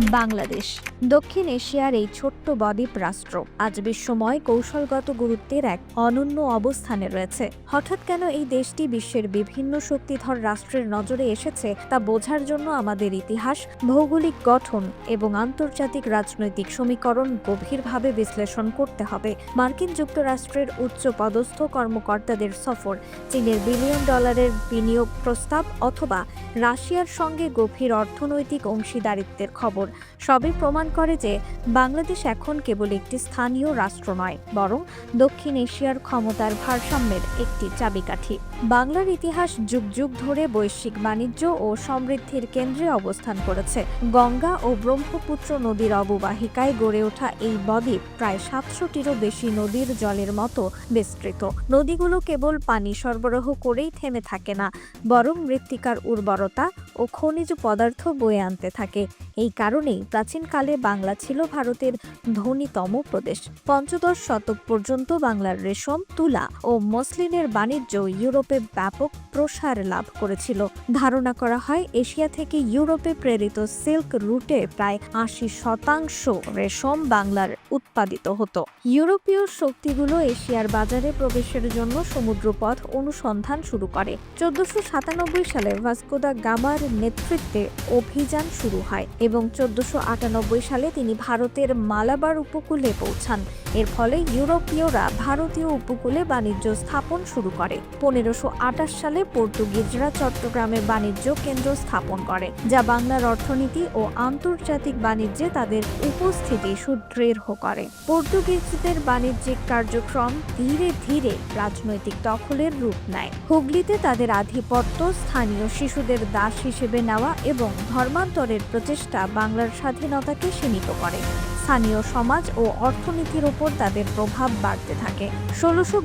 বাংলাদেশ। দক্ষিণ এশিয়ার এই ছোট্ট বদ্বীপ রাষ্ট্র আজ বিশ্বময় কৌশলগত গুরুত্বের এক অনন্য অবস্থানে রয়েছে। হঠাৎ কেন এই দেশটি বিশ্বের বিভিন্ন শক্তিধর রাষ্ট্রের নজরে এসেছে তা বোঝার জন্য আমাদের ইতিহাস, ভৌগোলিক গঠন এবং আন্তর্জাতিক রাজনৈতিক সমীকরণ গভীরভাবে বিশ্লেষণ করতে হবে। মার্কিন যুক্তরাষ্ট্রের উচ্চ পদস্থ কর্মকর্তাদের সফর, চীনের বিলিয়ন ডলারের বিনিয়োগ প্রস্তাব অথবা রাশিয়ার সঙ্গে গভীর অর্থনৈতিক অংশীদারিত্বের খবর সবই প্রমাণ করে যে বাংলাদেশ এখন কেবল একটি স্থানীয় রাষ্ট্র নয়, বরং দক্ষিণ এশিয়ার ক্ষমতার ভারসাম্যের একটি চাবিকাঠি। বাংলার ইতিহাস যুগ যুগ ধরে বৈশ্বিক বাণিজ্য ও সমৃদ্ধির কেন্দ্রে অবস্থান করেছে। গঙ্গা ও ব্রহ্মপুত্র নদীর অববাহিকায় গড়ে ওঠা এই বদ্বীপ প্রায় সাতশোটিরও বেশি নদীর জলের মতো বিস্তৃত। নদীগুলো কেবল পানি সরবরাহ করেই থেমে থাকে না, বরং মৃত্তিকার উর্বরতা ও খনিজ পদার্থ বয়ে আনতে থাকে। এই কারণেই প্রাচীনকালে বাংলা ছিল ভারতের ধনীতম প্রদেশ। পঞ্চদশ শতক পর্যন্ত বাংলার রেশম, তুলা ও মসলিনের বাণিজ্য ইউরোপে ব্যাপক প্রসার লাভ করেছিল। ধারণা করা হয়, এশিয়া থেকে ইউরোপে প্রেরিত সিল্ক রুটে প্রায় আশি শতাংশ রেশম বাংলার উৎপাদিত হতো। ইউরোপীয় শক্তিগুলো এশিয়ার বাজারে প্রবেশের জন্য সমুদ্রপথ অনুসন্ধান শুরু করে। চোদ্দশো সাতানব্বই সালে ভাস্কোদা গামার নেতৃত্বে অভিযান শুরু হয় এবং চোদ্দশো সালে তিনি ভারতের মালাবার উপকূলে পৌঁছান। এর ফলে ইউরোপীয়রা ভারতীয় উপকূলে বাণিজ্য স্থাপন শুরু করে। পনেরোশো সালে পর্তুগিজরা চট্টগ্রামে বাণিজ্য কেন্দ্র স্থাপন করে, যা বাংলার অর্থনীতি ও আন্তর্জাতিক বাণিজ্যে তাদের উপস্থিতি সুদৃঢ় করে। পর্তুগিজদের বাণিজ্যিক কার্যক্রম ধীরে ধীরে রাজনৈতিক দখলের রূপ নেয়। হুগলিতে তাদের আধিপত্য স্থানীয় শিশুদের দাস হিসেবে নেওয়া এবং ধর্মান্তরের প্রচেষ্টা বাংলার স্বাধীনতাকে সীমিত করে। স্থানীয় সমাজ ও অর্থনীতির ওপর তাদের প্রভাব বাড়তে থাকে। ষোলোশো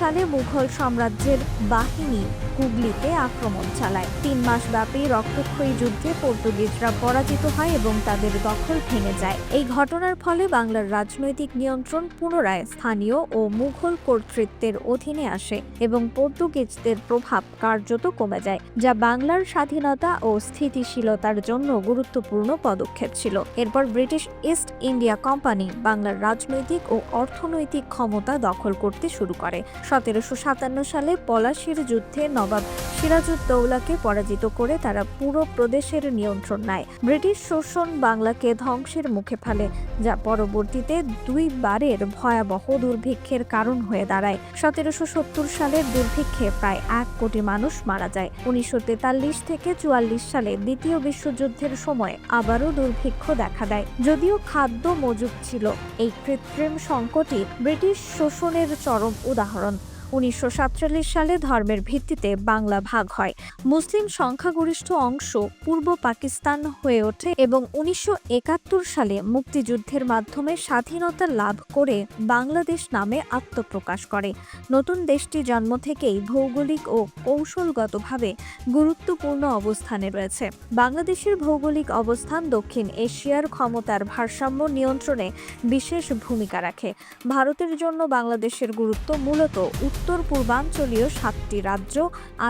সালে মুঘল সাম্রাজ্যের বাহিনী হুগলিতে আক্রমণ চালায়। তিন মাস ব্যাপী রক্তক্ষয়ী যুদ্ধে পর্তুগিজরা পরাজিত হয় এবং তাদের দখল ভেঙে যায়। এই ঘটনার ফলে বাংলার রাজনৈতিক নিয়ন্ত্রণ পুনরায় স্থানীয় ও মুঘল কর্তৃত্বের অধীনে আসে এবং পর্তুগিজদের প্রভাব কার্যত কমে যায়, যা বাংলার স্বাধীনতা ও স্থিতিশীলতার জন্য গুরুত্বপূর্ণ পদক্ষেপ ছিল। এরপর ব্রিটিশ ইস্ট ইন্ডিয়া কোম্পানি বাংলার রাজনৈতিক ও অর্থনৈতিক ক্ষমতা দখল করতে শুরু করে। সতেরোশো সাতান্ন সালে পলাশির যুদ্ধে নবাব সিরাজউদ্দৌলাকে পরাজিত করে তারা পুরো প্রদেশের নিয়ন্ত্রণ নেয়। ব্রিটিশ শোষণ বাংলাকে ধ্বংসের মুখে ফেলে, যা পরবর্তীতে দুইবারের ভয়াবহ দুর্ভিক্ষের কারণ হয়ে দাঁড়ায়। সতেরোশো সত্তর সালের দুর্ভিক্ষে প্রায় এক কোটি মানুষ মারা যায়। উনিশশো তেতাল্লিশ থেকে চুয়াল্লিশ সালে দ্বিতীয় বিশ্বযুদ্ধের সময় আবারও দুর্ভিক্ষ দেখা দেয়। যদিও খাদ্য মজুদ ছিল। এই কৃত্রিম সংকটই ব্রিটিশ শোষণের চরম উদাহরণ। উনিশশো সাতচল্লিশ সালে ধর্মের ভিত্তিতে বাংলা ভাগ হয়। মুসলিম সংখ্যাগরিষ্ঠ অংশ পূর্ব পাকিস্তান হয়ে ওঠে এবং উনিশশো একাত্তর সালে মুক্তিযুদ্ধের মাধ্যমে স্বাধীনতা লাভ করে বাংলাদেশ নামে আত্মপ্রকাশ করে। নতুন দেশটি জন্ম থেকেই ভৌগোলিক ও কৌশলগতভাবে গুরুত্বপূর্ণ অবস্থানে রয়েছে। বাংলাদেশের ভৌগোলিক অবস্থান দক্ষিণ এশিয়ার ক্ষমতার ভারসাম্য নিয়ন্ত্রণে বিশেষ ভূমিকা রাখে। ভারতের জন্য বাংলাদেশের গুরুত্ব মূলত উত্তর পূর্বাঞ্চলীয় সাতটি রাজ্য,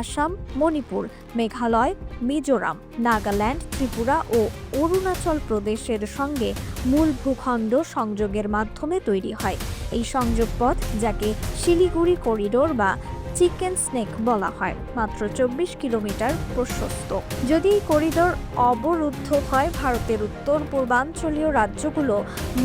আসাম, মণিপুর, মেঘালয়, মিজোরাম, নাগাল্যান্ড, ত্রিপুরা ও অরুণাচল প্রদেশের সঙ্গে মূল ভূখণ্ড সংযোগের মাধ্যমে তৈরি হয়। এই সংযোগ পথ যাকে শিলিগুড়ি করিডোর বা চিকেন স্নেক বলা হয়, মাত্র চব্বিশ কিলোমিটার প্রশস্ত। যদি এই করিডোর অবরুদ্ধ হয়, ভারতের উত্তর পূর্বাঞ্চলীয় রাজ্যগুলো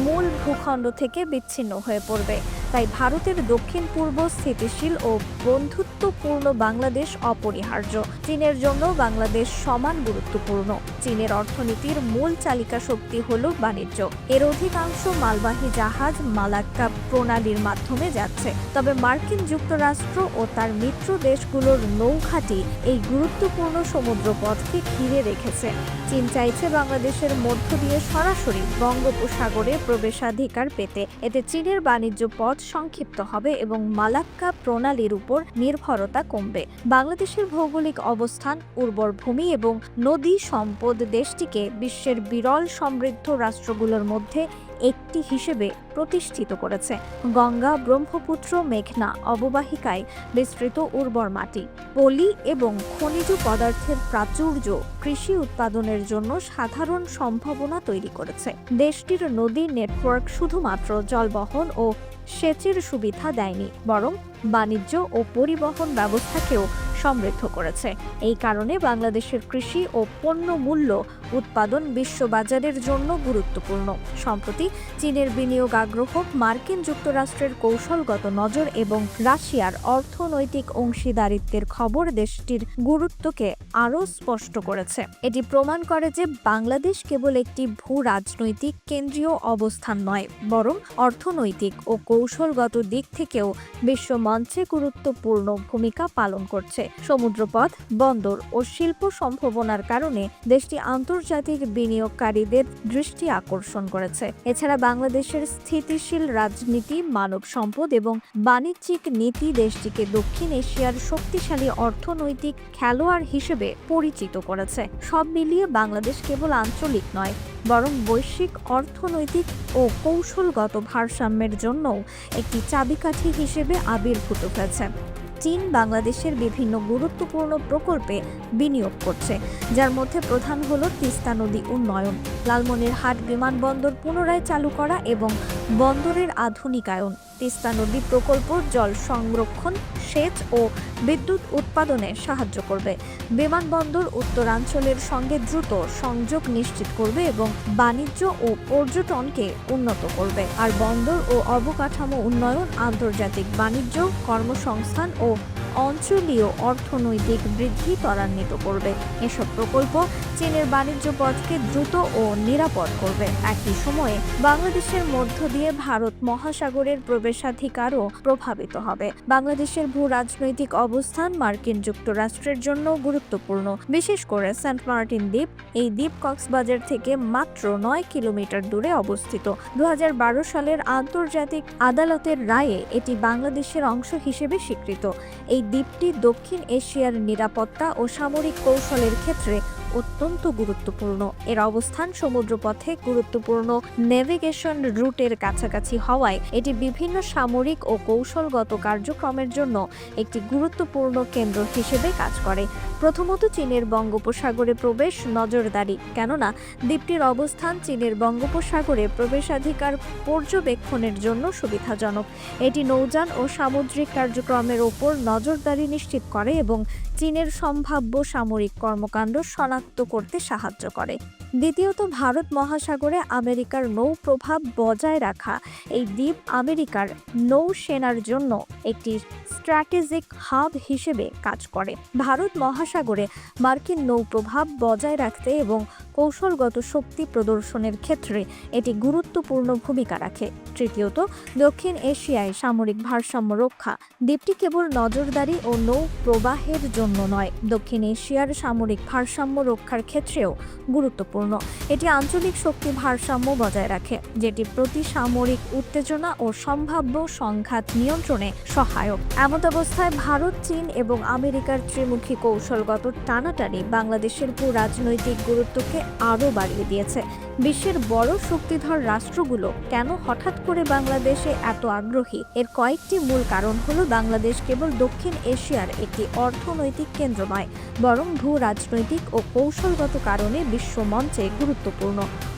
মূল ভূখণ্ড থেকে বিচ্ছিন্ন হয়ে পড়বে। তাই ভারতের দক্ষিণ পূর্ব স্থিতিশীল ও বন্ধুত্বপূর্ণ বাংলাদেশ অপরিহার্য। চীনের জন্য বাংলাদেশ সমান গুরুত্বপূর্ণ। চীনের অর্থনীতির মূল চালিকা শক্তি হল বাণিজ্য। এর অধিকাংশ মালবাহী জাহাজ মালাক্কা প্রণালীর মাধ্যমে যাচ্ছে। তবে মার্কিন যুক্তরাষ্ট্র ও তার মিত্র দেশগুলোর নৌঘাটি এই গুরুত্বপূর্ণ সমুদ্রপথকে ঘিরে রেখেছে। চীন চাইছে বাংলাদেশের মধ্য দিয়ে সরাসরি বঙ্গোপসাগরে প্রবেশাধিকার পেতে। এতে চীনের বাণিজ্য পথ সংক্ষিপ্ত হবে এবং মালাক্কা প্রণালীর উপর নির্ভরতা কমবে। বাংলাদেশের ভৌগোলিক অবস্থান, উর্বর ভূমি এবং নদী সম্পদ দেশটিকে বিশ্বের বিরল সমৃদ্ধ রাষ্ট্রগুলোর মধ্যে একটি হিসেবে প্রতিষ্ঠিত করেছে। গঙ্গা ব্রহ্মপুত্র মেঘনা অববাহিকায় বিস্তৃত উর্বর মাটি। পলি এবং খনিজ পদার্থের প্রাচুর্য কৃষি উৎপাদনের জন্য সাধারণ সম্ভাবনা তৈরি করেছে। দেশটির নদী নেটওয়ার্ক শুধুমাত্র জলবহন ও সেচের সুবিধা দেয়নি, বরং বাণিজ্য ও পরিবহন ব্যবস্থাকেও সমৃদ্ধ করেছে। এই কারণে বাংলাদেশের কৃষি ও পণ্য মূল্য উৎপাদন বিশ্ববাজারের জন্য গুরুত্বপূর্ণ। সম্প্রতি চীনের বিনিয়োগ আগ্রহ, মার্কিন যুক্তরাষ্ট্রের কৌশলগত নজর এবং রাশিয়ার অর্থনৈতিক অংশীদারিত্বের খবর দেশটির গুরুত্বকে আরও স্পষ্ট করেছে। এটি প্রমাণ করে যে বাংলাদেশ কেবল একটি ভূ রাজনৈতিক কেন্দ্রীয় অবস্থান নয়, বরং অর্থনৈতিক ও কৌশলগত দিক থেকেও বিশ্ব মঞ্চে গুরুত্বপূর্ণ ভূমিকা পালন করছে। সমুদ্রপথ, বন্দর ও শিল্প সম্ভাবনার কারণে দেশটি আন্তর্জাতিক বিনিয়োগকারীদের দৃষ্টি আকর্ষণ করেছে। এছাড়া বাংলাদেশের স্থিতিশীল রাজনীতি, মানব সম্পদ এবং বাণিজ্যিক নীতি দেশটিকে দক্ষিণ এশিয়ার শক্তিশালী অর্থনৈতিক খেলোয়াড় হিসেবে পরিচিত করেছে। সব মিলিয়ে বাংলাদেশ কেবল আঞ্চলিক নয়, বরং বৈশ্বিক, অর্থনৈতিক ও কৌশলগত ভারসাম্যের জন্যও একটি চাবিকাঠি হিসেবে আবির্ভূত হয়েছে। চীন বাংলাদেশের বিভিন্ন গুরুত্বপূর্ণ প্রকল্পে বিনিয়োগ করছে, যার মধ্যে প্রধান হল তিস্তা নদী উন্নয়ন, লালমনিরহাট বিমানবন্দর পুনরায় চালু করা এবং বন্দরের আধুনিকায়ন। তিস্তা নদী প্রকল্প জল সংরক্ষণ, সেচ ও বিদ্যুৎ উৎপাদনে সাহায্য করবে। বিমানবন্দর উত্তরাঞ্চলের সঙ্গে দ্রুত সংযোগ নিশ্চিত করবে এবং বাণিজ্য ও পর্যটনকে উন্নত করবে। আর বন্দর ও অবকাঠামো উন্নয়ন, আন্তর্জাতিক বাণিজ্য, কর্মসংস্থান ও অঞ্চলীয় অর্থনৈতিক বৃদ্ধি ত্বরান্বিত করবে। এসব প্রকল্প চীনের বাণিজ্য পথকে দ্রুত ও নিরাপদ করবে। একই সময়ে বাংলাদেশের মধ্য দিয়ে ভারত মহাসাগরের প্রবেশাধিকারও প্রভাবিত হবে। বাংলাদেশের ভূ রাজনৈতিক অবস্থান মার্কিন যুক্তরাষ্ট্রের জন্য গুরুত্বপূর্ণ। বিশেষ করে সেন্ট মার্টিন দ্বীপ, এই দ্বীপ কক্সবাজার থেকে মাত্র নয় কিলোমিটার দূরে অবস্থিত। দু হাজার বারো সালের আন্তর্জাতিক আদালতের রায়ে এটি বাংলাদেশের অংশ হিসেবে স্বীকৃত। এই দ্বীপটি দক্ষিণ এশিয়ার নিরাপত্তা ও সামরিক কৌশলের ক্ষেত্রে অত্যন্ত গুরুত্বপূর্ণ। এর অবস্থান সমুদ্রপথে গুরুত্বপূর্ণ নেভিগেশন রুটের কাছাকাছি হওয়ায় এটি বিভিন্ন সামরিক ও কৌশলগত কার্যক্রমের জন্য একটি গুরুত্বপূর্ণ কেন্দ্র হিসেবে কাজ করে। প্রথমত চীনের বঙ্গোপসাগরে প্রবেশ নজরদারি, কেননা দ্বীপটির অবস্থান চীনের বঙ্গোপসাগরে প্রবেশাধিকার পর্যবেক্ষণের জন্য সুবিধাজনক। এটি নৌযান ও সামুদ্রিক কার্যক্রমের ওপর নজরদারি নিশ্চিত করে এবং চীনের সম্ভাব্য সামরিক কর্মকাণ্ড শনাক্ত করতে সাহায্য করে। দ্বিতীয়ত ভারত মহাসাগরে আমেরিকার নৌ প্রভাব বজায় রাখা। এই দ্বীপ আমেরিকার নৌসেনার জন্য একটি স্ট্র্যাটেজিক হাব হিসেবে কাজ করে। ভারত মহাসাগরে মার্কিন নৌ প্রভাব বজায় রাখতে এবং কৌশলগত শক্তি প্রদর্শনের ক্ষেত্রে এটি গুরুত্বপূর্ণ ভূমিকা রাখে। তৃতীয়ত, দক্ষিণ এশিয়ায় সামরিক ভারসাম্য রক্ষা। দ্বীপটি কেবল নজরদারি ও নৌ প্রবাহের জন্য নয়, দক্ষিণ এশিয়ার সামরিক ভারসাম্য রক্ষার ক্ষেত্রেও গুরুত্বপূর্ণ। এটি আঞ্চলিক শক্তি ভারসাম্য বজায় রাখে, যেটি প্রতি সামরিক উত্তেজনা ও সম্ভাব্য সংঘাত নিয়ন্ত্রণে সহায়ক। এমত অবস্থায় ভারত, চীন এবং আমেরিকার ত্রিমুখী কৌশলগত টানাটানি বাংলাদেশের ভূ রাজনৈতিক গুরুত্বকে আরও বাড়িয়ে দিয়েছে। বিশ্বের বড় শক্তিধর রাষ্ট্রগুলো কেন হঠাৎ করে বাংলাদেশে এত আগ্রহী? এর কয়েকটি মূল কারণ হল বাংলাদেশ কেবল দক্ষিণ এশিয়ার একটি অর্থনৈতিক কেন্দ্র নয়, বরং ভূ রাজনৈতিক ও কৌশলগত কারণে বিশ্ব গুরুত্বপূর্ণ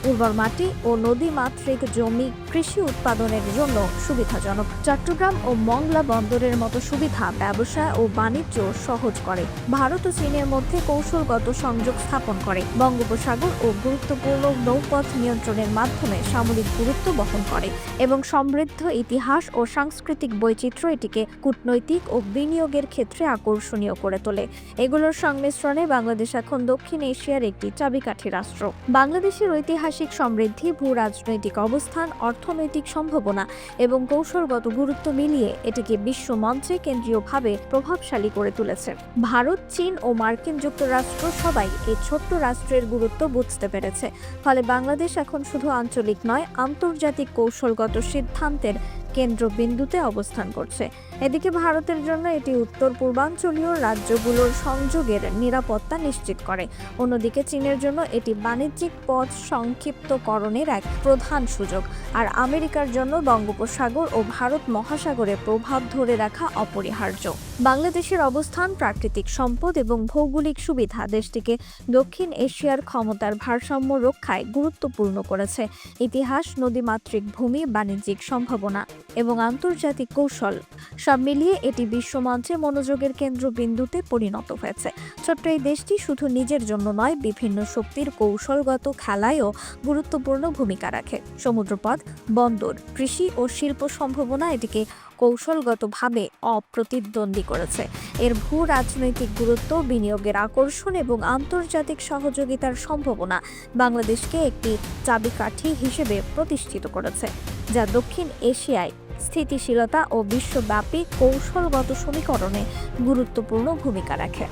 উর্বর মাটি ও নদী মাতৃক জমি কৃষি উৎপাদনের জন্য সুবিধাজনক। চট্টগ্রাম ও মংলা বন্দরের মতো সুবিধা ব্যবসা ও বাণিজ্য সহজ করে। ভারত ও চীনের মধ্যে কৌশলগত সংযোগ স্থাপন করে। বঙ্গোপসাগর ও গুরুত্বপূর্ণ নৌপথ নিয়ন্ত্রণের মাধ্যমে সামরিক গুরুত্ব বহন করে এবং সমৃদ্ধ ইতিহাস ও সাংস্কৃতিক বৈচিত্র্য এটিকে কূটনৈতিক ও বিনিয়োগের ক্ষেত্রে আকর্ষণীয় করে তোলে। এগুলোর সংমিশ্রণে বাংলাদেশ এখন দক্ষিণ এশিয়ার একটি চাবিকাঠি রাষ্ট্র। বাংলাদেশের ঐতিহাসিক সমৃদ্ধি, ভূ রাজনৈতিক অবস্থান, অর্থনৈতিক সম্ভাবনা এবং কৌশলগত গুরুত্ব মিলিয়ে এটিকে বিশ্ব মঞ্চে কেন্দ্রীয়ভাবে প্রভাবশালী করে তুলেছে। ভারত, চীন ও মার্কিন যুক্তরাষ্ট্র সবাই এই ছোট্ট রাষ্ট্রের গুরুত্ব বুঝতে পেরেছে। ফলে বাংলাদেশ এখন শুধু আঞ্চলিক নয়, আন্তর্জাতিক কৌশলগত সিদ্ধান্তের কেন্দ্রবিন্দুতে অবস্থান করছে। এদিকে ভারতের জন্য এটি উত্তর পূর্বাঞ্চলীয় রাজ্যগুলোর সংযোগের নিরাপত্তা নিশ্চিত করে। অন্যদিকে চীনের জন্য এটি বাণিজ্যিক পথ সংক্ষিপ্তকরণের এক প্রধান সুযোগ। আর আমেরিকার জন্য বঙ্গোপসাগর ও ভারত মহাসাগরে প্রভাব ধরে রাখা অপরিহার্য। বাংলাদেশের অবস্থান, প্রাকৃতিক সম্পদ এবং ভৌগোলিক সুবিধা দেশটিকে দক্ষিণ এশিয়ার ক্ষমতার ভারসাম্য রক্ষায় গুরুত্বপূর্ণ করেছে। ইতিহাস, নদীমাতৃক ভূমি, বাণিজ্যিক সম্ভাবনা। এবং আন্তর্জাতিক কৌশল। সব মিলিয়ে এটি বিশ্বমঞ্চে মনোযোগের কেন্দ্রবিন্দুতে পরিণত হয়েছে। ছোট্ট এই দেশটি শুধু নিজের জন্য নয়, বিভিন্ন শক্তির কৌশলগত খেলায়ও গুরুত্বপূর্ণ ভূমিকা রাখে। সমুদ্রপথ, বন্দর, কৃষি ও শিল্প সম্ভাবনা এটিকে কৌশলগতভাবে অপ্রতিদ্বন্দ্বী করেছে। এর ভূ রাজনৈতিক গুরুত্ব, বিনিয়োগের আকর্ষণ এবং আন্তর্জাতিক সহযোগিতার সম্ভাবনা বাংলাদেশকে একটি চাবিকাঠি হিসেবে প্রতিষ্ঠিত করেছে, যা দক্ষিণ এশিয়ায় স্থিতিশীলতা ও বিশ্বব্যাপী কৌশলগত সমীকরণে গুরুত্বপূর্ণ ভূমিকা রাখে।